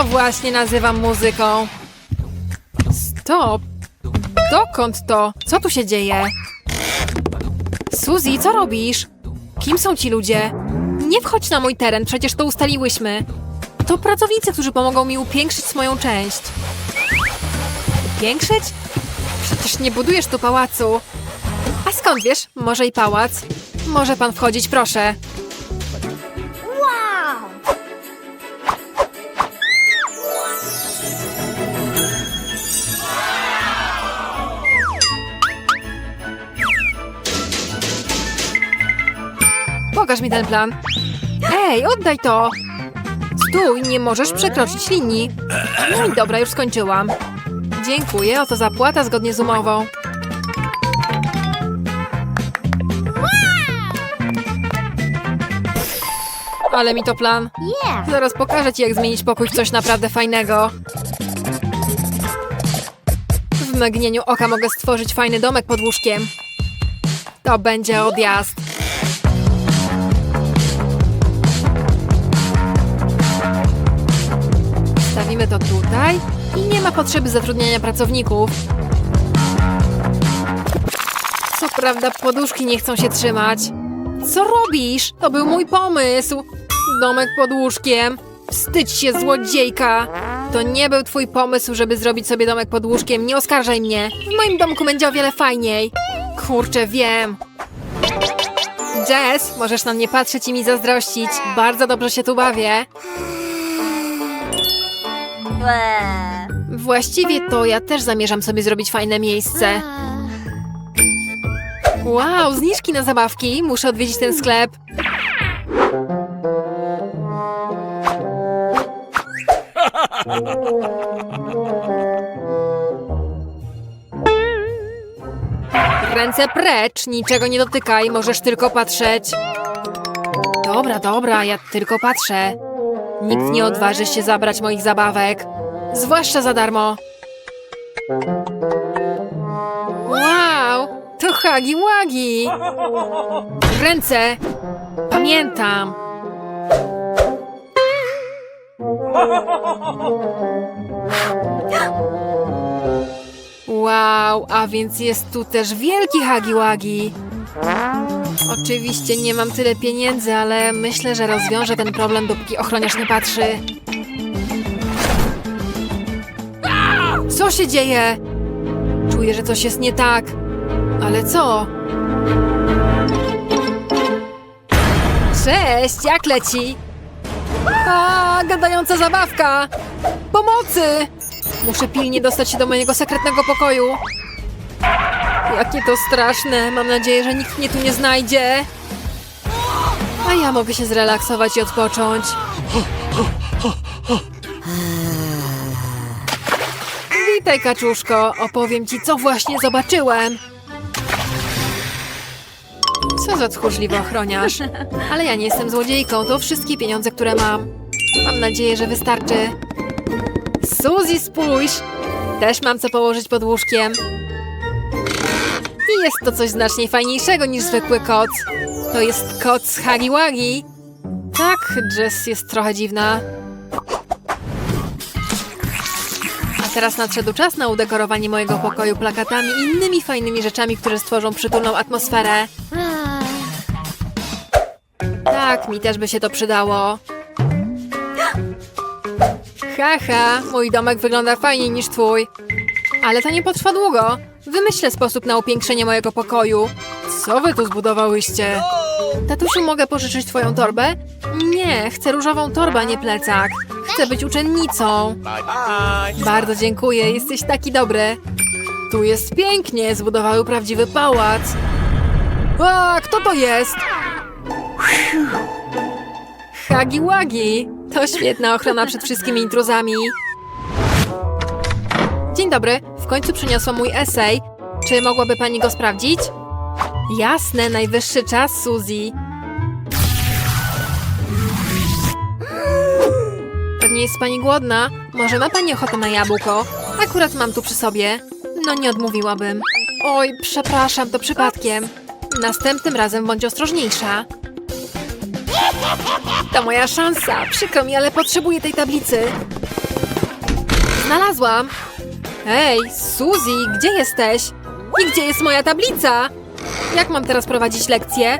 To właśnie nazywam muzyką. Stop! Dokąd to? Co tu się dzieje? Suzy, co robisz? Kim są ci ludzie? Nie wchodź na mój teren, przecież to ustaliłyśmy. To pracownicy, którzy pomogą mi upiększyć moją część. Upiększyć? Przecież nie budujesz tu pałacu. A skąd wiesz? Może i pałac? Może pan wchodzić, proszę. Pokaż mi ten plan. Ej, oddaj to! Stój, nie możesz przekroczyć linii. No i dobra, już skończyłam. Dziękuję, oto zapłata zgodnie z umową. Ale mi to plan. Zaraz pokażę ci, jak zmienić pokój w coś naprawdę fajnego. W mgnieniu oka mogę stworzyć fajny domek pod łóżkiem. To będzie odjazd. Stawimy to tutaj i nie ma potrzeby zatrudniania pracowników. Co prawda poduszki nie chcą się trzymać. Co robisz? To był mój pomysł. Domek pod łóżkiem. Wstydź się, złodziejka. To nie był twój pomysł, żeby zrobić sobie domek pod łóżkiem. Nie oskarżaj mnie. W moim domku będzie o wiele fajniej. Kurczę, wiem. Jess, możesz na mnie patrzeć i mi zazdrościć. Bardzo dobrze się tu bawię. Właściwie to ja też zamierzam sobie zrobić fajne miejsce. Wow, zniżki na zabawki. Muszę odwiedzić ten sklep. Ręce precz, niczego nie dotykaj, możesz tylko patrzeć. Dobra, dobra, ja tylko patrzę. Nikt nie odważy się zabrać moich zabawek. Zwłaszcza za darmo. Wow, to Hagi Wagi. Ręce. Pamiętam. Wow, a więc jest tu też wielki Hagi Wagi. Oczywiście nie mam tyle pieniędzy, ale myślę, że rozwiążę ten problem, dopóki ochroniarz nie patrzy. Co się dzieje? Czuję, że coś jest nie tak. Ale co? Cześć, jak leci? A, gadająca zabawka! Pomocy! Muszę pilnie dostać się do mojego sekretnego pokoju. Jakie to straszne. Mam nadzieję, że nikt mnie tu nie znajdzie. A ja mogę się zrelaksować i odpocząć. Witaj, kaczuszko. Opowiem ci, co właśnie zobaczyłem. Co za tchórzliwy ochroniarz. Ale ja nie jestem złodziejką. To wszystkie pieniądze, które mam. Mam nadzieję, że wystarczy. Suzy, spójrz! Też mam co położyć pod łóżkiem. Jest to coś znacznie fajniejszego niż zwykły koc. To jest koc z Hagi Wagi. Tak, Jess jest trochę dziwna. A teraz nadszedł czas na udekorowanie mojego pokoju plakatami i innymi fajnymi rzeczami, które stworzą przytulną atmosferę. Tak, mi też by się to przydało. Haha, mój domek wygląda fajniej niż twój. Ale to nie potrwa długo. Wymyślę sposób na upiększenie mojego pokoju. Co wy tu zbudowałyście? Tatusiu, mogę pożyczyć twoją torbę? Nie, chcę różową torbę, a nie plecak. Chcę być uczennicą. Bardzo dziękuję, jesteś taki dobry. Tu jest pięknie, zbudowały prawdziwy pałac. A, kto to jest? Hagi Wagi! To świetna ochrona przed wszystkimi intruzami. Dzień dobry, końcu przyniosłam mój esej. Czy mogłaby pani go sprawdzić? Jasne, najwyższy czas, Suzy. Pewnie jest pani głodna. Może ma pani ochotę na jabłko? Akurat mam tu przy sobie. No nie odmówiłabym. Oj, przepraszam, to przypadkiem. Następnym razem bądź ostrożniejsza. To moja szansa. Przykro mi, ale potrzebuję tej tablicy. Znalazłam! Ej, Suzy, gdzie jesteś? I gdzie jest moja tablica? Jak mam teraz prowadzić lekcję?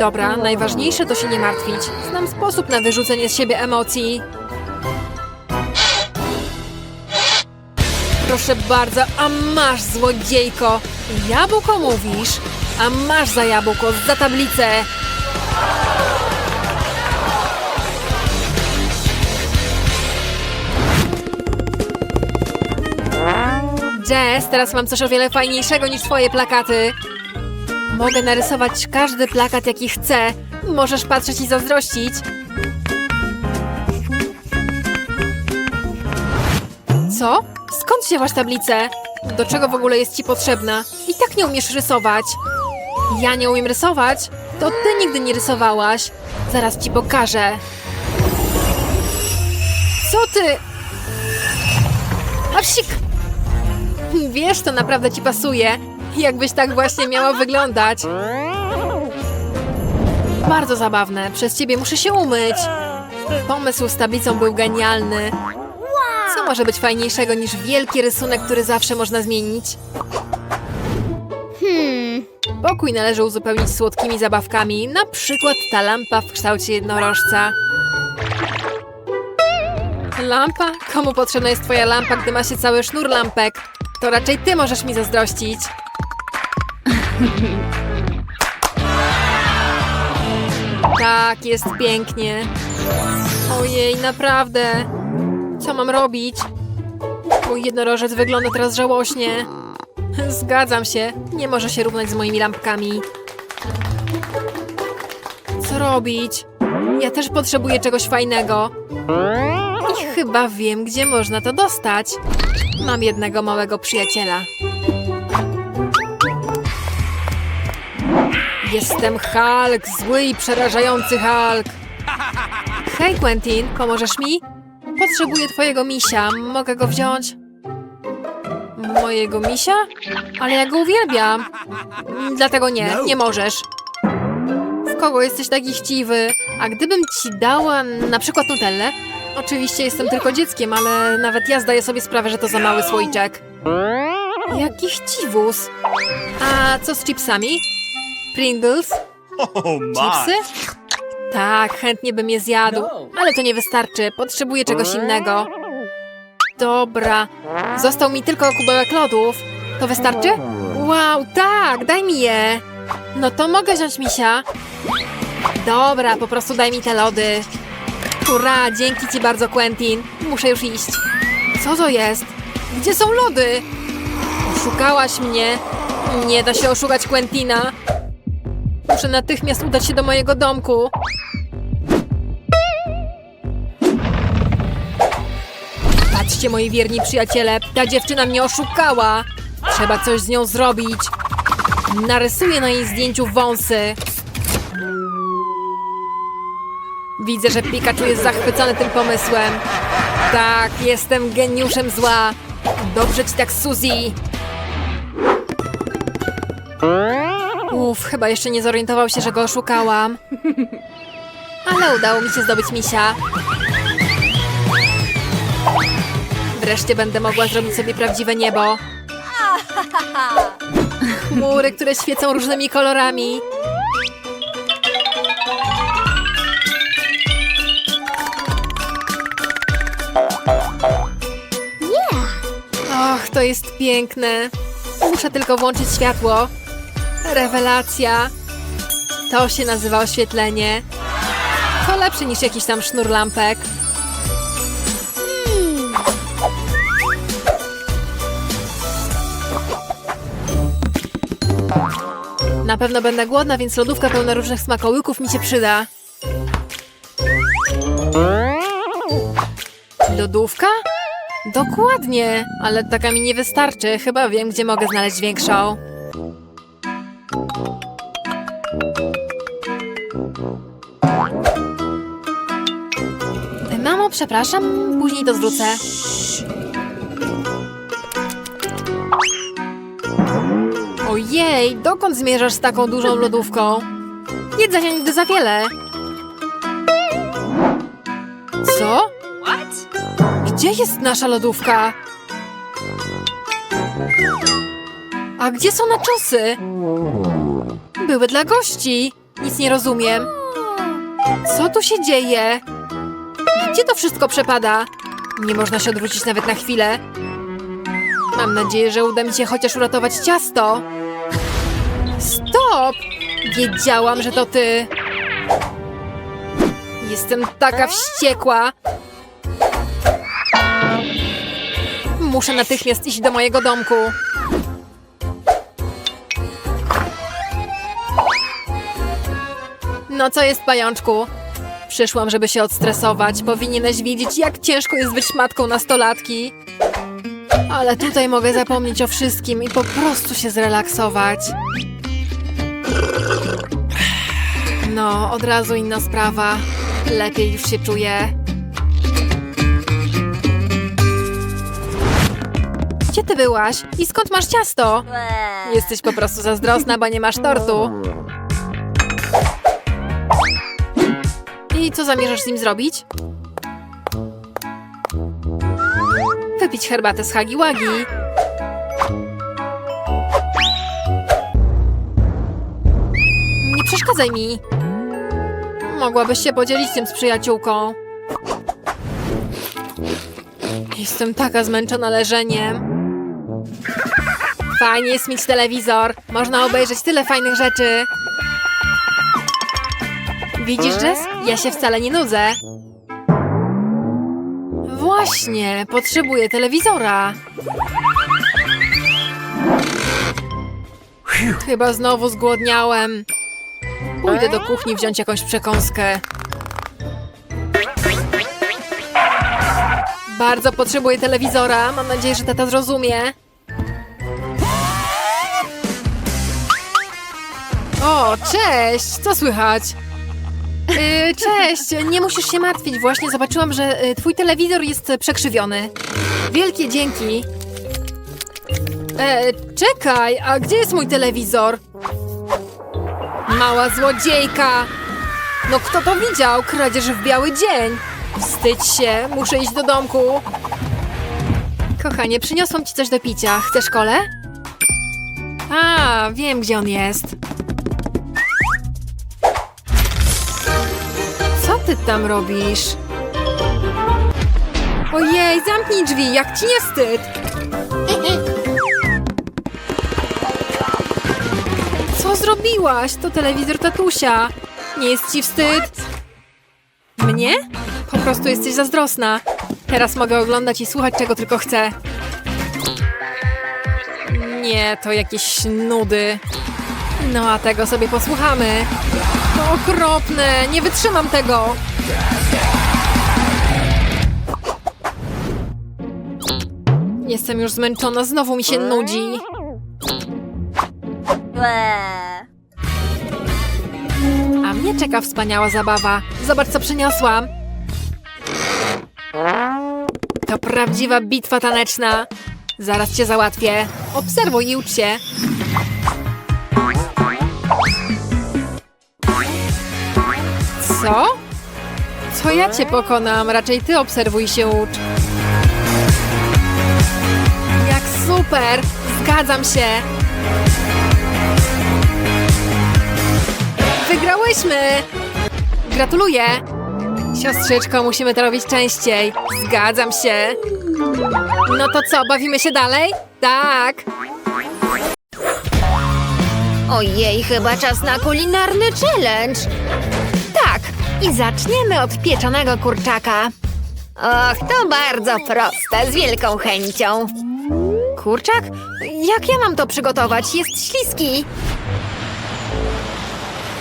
Dobra, najważniejsze to się nie martwić. Znam sposób na wyrzucenie z siebie emocji. Proszę bardzo, a masz złodziejko! Jabłko mówisz? A masz za jabłko, za tablicę! Jess, teraz mam coś o wiele fajniejszego niż twoje plakaty. Mogę narysować każdy plakat, jaki chcę. Możesz patrzeć i zazdrościć. Co? Skąd wzięłaś tablicę? Do czego w ogóle jest ci potrzebna? I tak nie umiesz rysować. Ja nie umiem rysować? To ty nigdy nie rysowałaś. Zaraz ci pokażę. Co ty? A psik! Wiesz, to naprawdę ci pasuje. Jakbyś tak właśnie miała wyglądać. Bardzo zabawne. Przez ciebie muszę się umyć. Pomysł z tablicą był genialny. Co może być fajniejszego niż wielki rysunek, który zawsze można zmienić? Hmm. Pokój należy uzupełnić słodkimi zabawkami, na przykład ta lampa w kształcie jednorożca. Lampa? Komu potrzebna jest twoja lampa, gdy ma się cały sznur lampek? To raczej ty możesz mi zazdrościć. Tak, jest pięknie. Ojej, naprawdę. Co mam robić? Mój jednorożec wygląda teraz żałośnie. Zgadzam się. Nie może się równać z moimi lampkami. Co robić? Ja też potrzebuję czegoś fajnego. I chyba wiem, gdzie można to dostać. Mam jednego małego przyjaciela. Jestem Hulk, zły i przerażający Hulk. Hej, Quentin, pomożesz mi? Potrzebuję twojego misia. Mogę go wziąć? Mojego misia? Ale ja go uwielbiam. Dlatego nie, nie możesz. W kogo jesteś taki chciwy? A gdybym ci dała na przykład Nutellę? Oczywiście jestem tylko dzieckiem, ale nawet ja zdaję sobie sprawę, że to za mały słoiczek. Jaki chciwus. A co z chipsami? Pringles? Oh! Chipsy? Tak, chętnie bym je zjadł, ale to nie wystarczy. Potrzebuję czegoś innego. Dobra. Został mi tylko kubełek lodów. To wystarczy? Wow, tak, daj mi je. No to mogę wziąć misia. Dobra, po prostu daj mi te lody. Hurra, dzięki ci bardzo, Quentin. Muszę już iść. Co to jest? Gdzie są lody? Oszukałaś mnie. Nie da się oszukać Quentina. Muszę natychmiast udać się do mojego domku. Patrzcie, moi wierni przyjaciele, ta dziewczyna mnie oszukała. Trzeba coś z nią zrobić. Narysuję na jej zdjęciu wąsy. Widzę, że Pikachu jest zachwycony tym pomysłem. Tak, jestem geniuszem zła. Dobrze ci tak, Suzy. Uff, chyba jeszcze nie zorientował się, że go oszukałam. Ale udało mi się zdobyć misia. Wreszcie będę mogła zrobić sobie prawdziwe niebo. Chmury, które świecą różnymi kolorami. Jest piękne. Muszę tylko włączyć światło. Rewelacja. To się nazywa oświetlenie. To lepsze niż jakiś tam sznur lampek. Na pewno będę głodna, więc lodówka pełna różnych smakołyków mi się przyda. Lodówka? Dokładnie, ale taka mi nie wystarczy. Chyba wiem, gdzie mogę znaleźć większą. Mamo, przepraszam, później to zwrócę. Ojej, dokąd zmierzasz z taką dużą lodówką? Jedzenia nigdy za wiele. Co? Gdzie jest nasza lodówka? A gdzie są naczosy? Były dla gości. Nic nie rozumiem. Co tu się dzieje? Gdzie to wszystko przepada? Nie można się odwrócić nawet na chwilę. Mam nadzieję, że uda mi się chociaż uratować ciasto. Stop! Wiedziałam, że to ty. Jestem taka wściekła. Muszę natychmiast iść do mojego domku. No co jest, pajączku? Przyszłam, żeby się odstresować. Powinieneś wiedzieć, jak ciężko jest być matką nastolatki. Ale tutaj mogę zapomnieć o wszystkim i po prostu się zrelaksować. No, od razu inna sprawa. Lepiej już się czuję. Gdzie ty byłaś? I skąd masz ciasto? Jesteś po prostu zazdrosna, bo nie masz tortu. I co zamierzasz z nim zrobić? Wypić herbatę z Hagi Wagi. Nie przeszkadzaj mi. Mogłabyś się podzielić tym z przyjaciółką. Jestem taka zmęczona leżeniem. Fajnie jest mieć telewizor. Można obejrzeć tyle fajnych rzeczy. Widzisz, Jess? Ja się wcale nie nudzę. Właśnie, potrzebuję telewizora. Chyba znowu zgłodniałem. Pójdę do kuchni wziąć jakąś przekąskę. Bardzo potrzebuję telewizora. Mam nadzieję, że tata zrozumie. O, cześć! Co słychać? Yy, cześć, nie musisz się martwić. Właśnie zobaczyłam, że y, twój telewizor jest przekrzywiony. Wielkie dzięki. E, czekaj, a gdzie jest mój telewizor? Mała złodziejka! No kto to widział? Kradzież w biały dzień. Wstydź się, muszę iść do domku. Kochanie, przyniosłam ci coś do picia. Chcesz kole? A, wiem gdzie on jest. Ty tam robisz? Ojej, zamknij drzwi, jak ci nie wstyd! Co zrobiłaś? To telewizor tatusia. Nie jest ci wstyd? Mnie? Po prostu jesteś zazdrosna. Teraz mogę oglądać i słuchać czego tylko chcę. Nie, to jakieś nudy. No a tego sobie posłuchamy. To okropne, nie wytrzymam tego. Jestem już zmęczona, znowu mi się nudzi. A mnie czeka wspaniała zabawa. Zobacz, co przyniosłam. To prawdziwa bitwa taneczna. Zaraz cię załatwię. Obserwuj i ucz się. Co? Co ja cię pokonam? Raczej ty obserwuj się ucz. Jak super! Zgadzam się! Wygrałyśmy! Gratuluję! Siostrzyczko, musimy to robić częściej. Zgadzam się. No to co, bawimy się dalej? Tak. Ojej, chyba czas na kulinarny challenge. I zaczniemy od pieczonego kurczaka. Och, to bardzo proste, z wielką chęcią. Kurczak? Jak ja mam to przygotować? Jest śliski.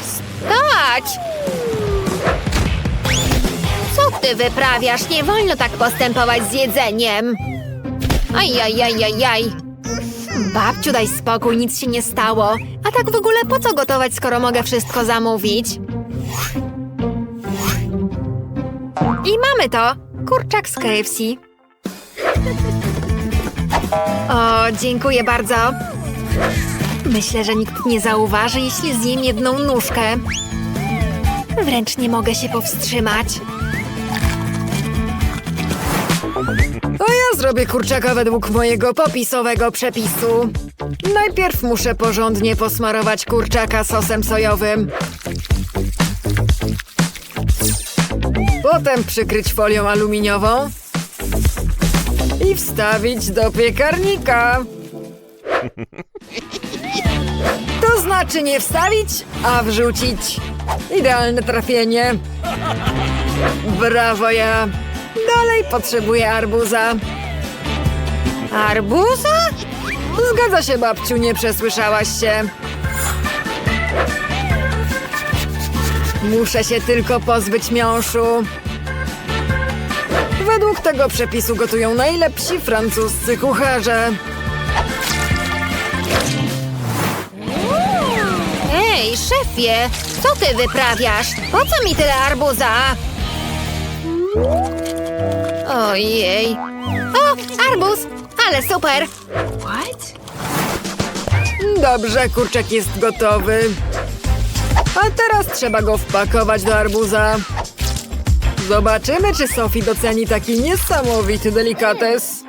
Stać! Co ty wyprawiasz? Nie wolno tak postępować z jedzeniem. Ajajajajaj. Babciu, daj spokój, nic się nie stało. A tak w ogóle po co gotować, skoro mogę wszystko zamówić? I mamy to! Kurczak z KFC. O, dziękuję bardzo. Myślę, że nikt nie zauważy, jeśli zjem jedną nóżkę. Wręcz nie mogę się powstrzymać. A ja zrobię kurczaka według mojego popisowego przepisu. Najpierw muszę porządnie posmarować kurczaka sosem sojowym. Potem przykryć folią aluminiową i wstawić do piekarnika. To znaczy nie wstawić, a wrzucić. Idealne trafienie. Brawo ja. Dalej potrzebuję arbuza. Arbuza? Zgadza się, babciu, nie przesłyszałaś się. Muszę się tylko pozbyć miąższu. Według tego przepisu gotują najlepsi francuscy kucharze. Ej, szefie, co ty wyprawiasz? Po co mi tyle arbuza? Ojej. O, arbuz! Ale super! Dobrze, kurczak jest gotowy. A teraz trzeba go wpakować do arbuza. Zobaczymy, czy Sophie doceni taki niesamowity delikates.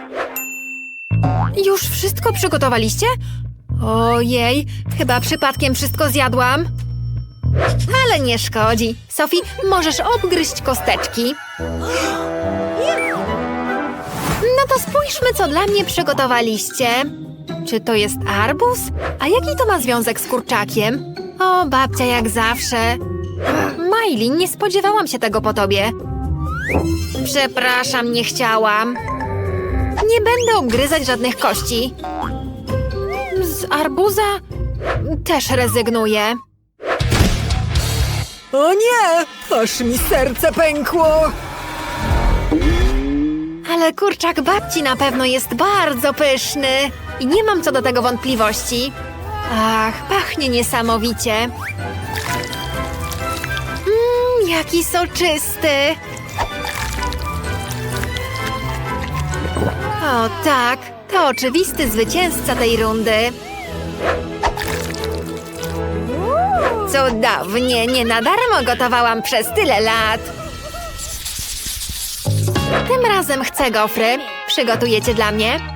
Już wszystko przygotowaliście? Ojej, chyba przypadkiem wszystko zjadłam. Ale nie szkodzi. Sophie, możesz obgryźć kosteczki. No to spójrzmy, co dla mnie przygotowaliście. Czy to jest arbuz? A jaki to ma związek z kurczakiem? O, babcia jak zawsze. Miley, nie spodziewałam się tego po tobie. Przepraszam, nie chciałam. Nie będę obgryzać żadnych kości. Z arbuza też rezygnuję. O nie! Aż mi serce pękło! Ale kurczak babci na pewno jest bardzo pyszny. I nie mam co do tego wątpliwości. Ach, pachnie niesamowicie. Mmm, jaki soczysty. O tak, to oczywisty zwycięzca tej rundy. Cudownie, nie na darmo gotowałam przez tyle lat. Tym razem chcę gofry. Przygotujecie dla mnie?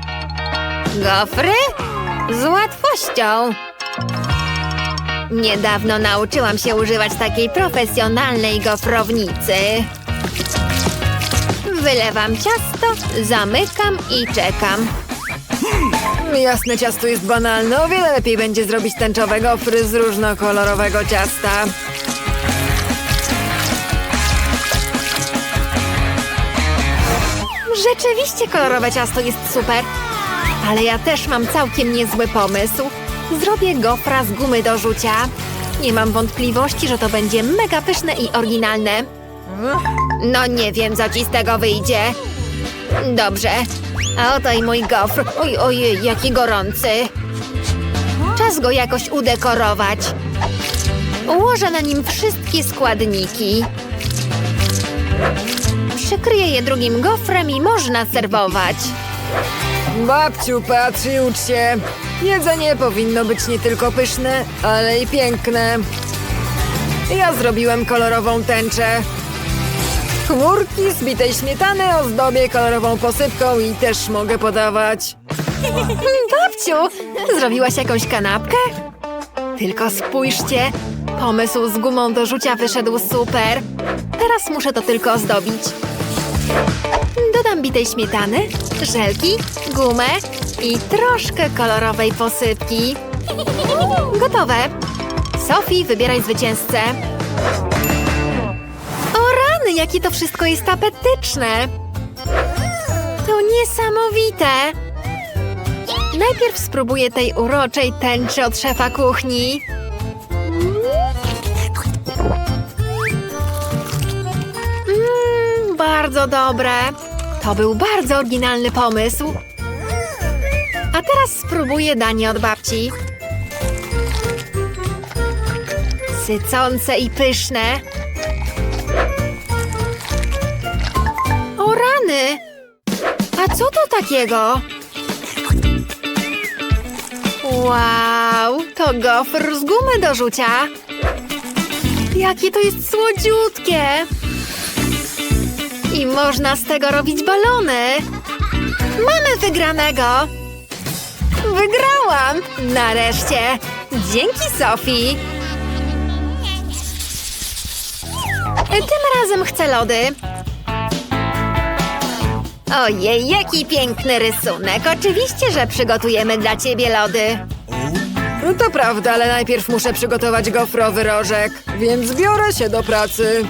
Gofry? Z łatwością. Niedawno nauczyłam się używać takiej profesjonalnej gofrownicy. Wylewam ciasto, zamykam i czekam. Jasne ciasto jest banalne, o wiele lepiej będzie zrobić tęczowe gofry z różnokolorowego ciasta. Rzeczywiście kolorowe ciasto jest super. Ale ja też mam całkiem niezły pomysł. Zrobię gofra z gumy do rzucia. Nie mam wątpliwości, że to będzie mega pyszne i oryginalne. No nie wiem, co ci z tego wyjdzie. Dobrze. A oto i mój gofr. Oj, ojej, jaki gorący. Czas go jakoś udekorować. Ułożę na nim wszystkie składniki. Przykryję je drugim gofrem i można serwować. Babciu, patrz i ucz się. Jedzenie powinno być nie tylko pyszne, ale i piękne. Ja zrobiłem kolorową tęczę. Chmurki z bitej śmietany ozdobię kolorową posypką i też mogę podawać. Babciu, zrobiłaś jakąś kanapkę? Tylko spójrzcie, pomysł z gumą do rzucia wyszedł super. Teraz muszę to tylko ozdobić. Dodam bitej śmietany, żelki, gumę i troszkę kolorowej posypki. Gotowe. Sophie, wybieraj zwycięzcę. O rany, jakie to wszystko jest apetyczne! To niesamowite! Najpierw spróbuję tej uroczej tęczy od szefa kuchni. Mmm, bardzo dobre. To był bardzo oryginalny pomysł. A teraz spróbuję danie od babci. Sycące i pyszne. O rany! A co to takiego? Wow, to gofr z gumy do rzucia. Jakie to jest słodziutkie. I można z tego robić balony. Mamy wygranego. Wygrałam! Nareszcie! Dzięki, Sofii! Tym razem chcę lody. Ojej, jaki piękny rysunek. Oczywiście, że przygotujemy dla ciebie lody. No to prawda, ale najpierw muszę przygotować gofrowy rożek, więc biorę się do pracy.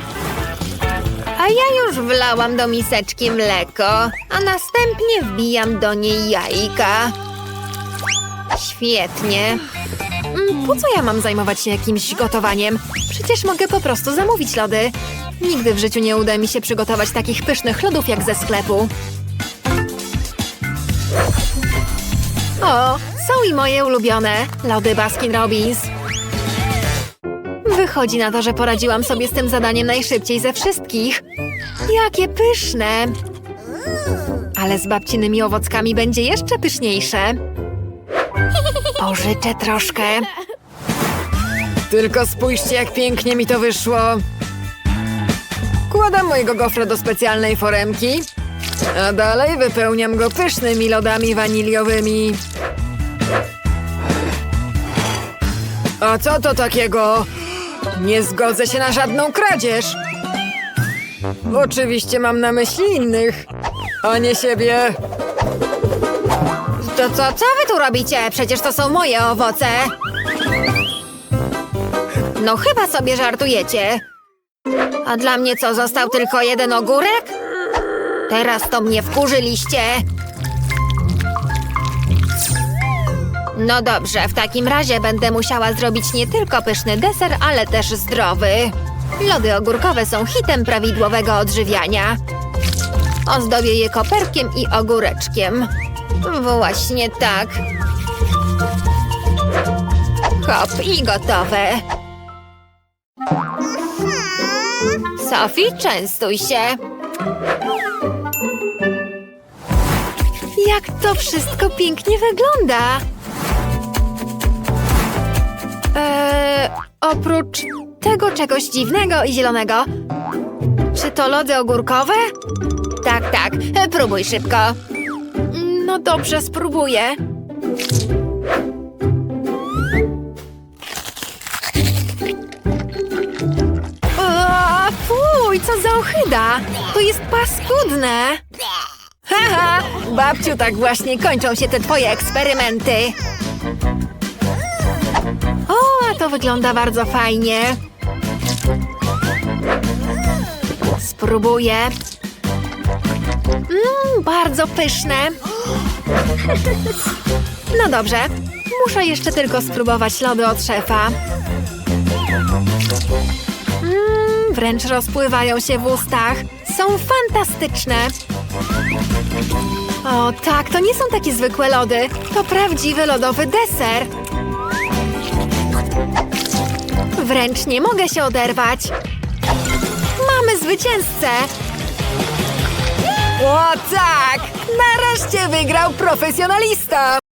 A ja już wlałam do miseczki mleko, a następnie wbijam do niej jajka. Świetnie. Mm, Po co ja mam zajmować się jakimś gotowaniem? Przecież mogę po prostu zamówić lody. Nigdy w życiu nie uda mi się przygotować takich pysznych lodów jak ze sklepu. O, są i moje ulubione lody Baskin Robbins. Wychodzi na to, że poradziłam sobie z tym zadaniem najszybciej ze wszystkich. Jakie pyszne! Ale z babcinymi owockami będzie jeszcze pyszniejsze. Pożyczę troszkę. Tylko spójrzcie, jak pięknie mi to wyszło. Kładam mojego gofra do specjalnej foremki, a dalej wypełniam go pysznymi lodami waniliowymi. A co to takiego? Nie zgodzę się na żadną kradzież. Oczywiście mam na myśli innych, a nie siebie. To co, co wy tu robicie? Przecież to są moje owoce. No chyba sobie żartujecie. A dla mnie co, został tylko jeden ogórek? Teraz to mnie wkurzyliście. No dobrze, w takim razie będę musiała zrobić nie tylko pyszny deser, ale też zdrowy. Lody ogórkowe są hitem prawidłowego odżywiania. Ozdobię je koperkiem i ogóreczkiem. Właśnie tak. Hop i gotowe. Sophie, częstuj się. Jak to wszystko pięknie wygląda. Oprócz tego czegoś dziwnego i zielonego. Czy to lody ogórkowe? Tak, tak. Próbuj szybko. No dobrze, spróbuję. O, fuj, co za ochyda! To jest paskudne! Haha, babciu, tak właśnie kończą się te twoje eksperymenty. To wygląda bardzo fajnie. Spróbuję. Mmm, bardzo pyszne. No dobrze, muszę jeszcze tylko spróbować lody od szefa. Mmm, wręcz rozpływają się w ustach. Są fantastyczne. O tak, to nie są takie zwykłe lody. To prawdziwy lodowy deser. Wręcz nie mogę się oderwać. Mamy zwycięzcę. O tak! Nareszcie wygrał profesjonalista!